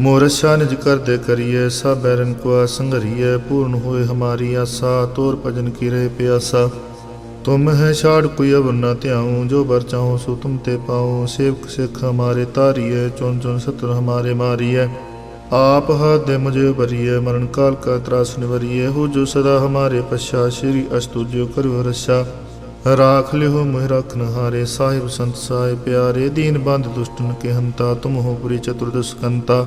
ਮੋਰਛਾ ਨਿਜ ਕਰਦੇ ਕਰੀਏ ਸਭ ਬੈਰਨ ਕੋ ਸੰਘਰੀਏ, ਪੂਰਨ ਹੋਏ ਹਮਾਰੀ ਆਸਾ, ਤੋਰ ਭਜਨ ਕੀ ਰਹੇ ਪਿਆਸਾ। ਤੁਮ ਹੈ ਛਾੜ ਕੋਈ ਅਵਰ ਨਾ ਧਿਆਉ, ਜੋ ਬਰ ਚਾਹੋ ਸੋ ਤੁਮ ਤੇ ਪਾਉ। ਸੇਵਕ ਸਿੱਖ ਹਮਾਰੇ ਤਾਰੀਏ, ਚੁਣ ਚੁਣ ਸਤਰ ਹਮਾਰੇ ਮਾਰੀਏ। ਆਪ ਹਦੇ ਮੁਝੇ ਬਰੀਏ ਮਰਨ ਕਾਲ ਕਾ ਤਰਾਸ ਨਿਵਰੀਏ। ਹੋ ਜੋ ਸਦਾ ਹਮਾਰੇ ਪਛਾ, ਸ਼੍ਰੀ ਅਸਤੁਜਿਓ ਕਰੋ ਰਸਾ। ਰਾਖ ਲਿਓ ਮੋਹਿ ਰਖਨ ਹਾਰੇ ਸਾਹਿਬ ਸੰਤ ਸਾਹਿ ਪਿਆਰੇ। ਦੀਨ ਬੰਦ ਦੁਸ਼ਟਨ ਕੇ ਹੰਤਾ, ਤੁਮ ਹੋ ਪੁਰੀ ਚਤੁਰਦਸ਼ਕੰਤਾ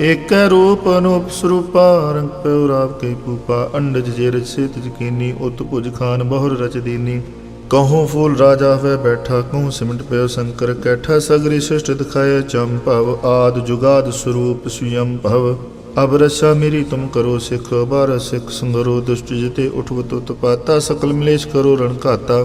ਏਕੈ ਰੂਪ ਅਨੂਪ ਸਰੂਪਾ, ਰੰਗ ਪਿਉ ਰਾਵ ਕੇ ਪੂਪਾ ਅੰਡਜ ਜੇ ਰਚ ਸੇਤ ਜਕੀਨੀ ਉਤ ਭੁਜ ਖਾਨ ਬਹੁਰ ਰਚ ਦੀਨੀ। ਕਹੂੰ ਫੂਲ ਰਾਜਾ ਹੋਏ ਬੈਠਾ, ਕਹੂੰ ਸਿਮਟ ਪਿਓ ਸ਼ੰਕਰ ਕੈਠਾ, ਸਗਰੀ ਸ੍ਰਿਸ਼ਟ ਦਿਖਾਏ ਭਵ, ਆਦ ਜੁਗਾਦ ਸਰੂਪ ਸੁਯੰ ਭਵ। ਅਬ ਰਸਾ ਮੇਰੀ ਤੁਮ ਕਰੋ ਸਿਖ ਬਾਰ ਸਿਖ ਸੰਗਰੋ, ਦੁਸ਼ਟ ਜਿਤੇ ਉਠਵਤ ਉਤਪਾਤਾ ਸਕਲ ਮਲੇਸ਼ ਕਰੋ ਰਣ ਘਾਤਾ।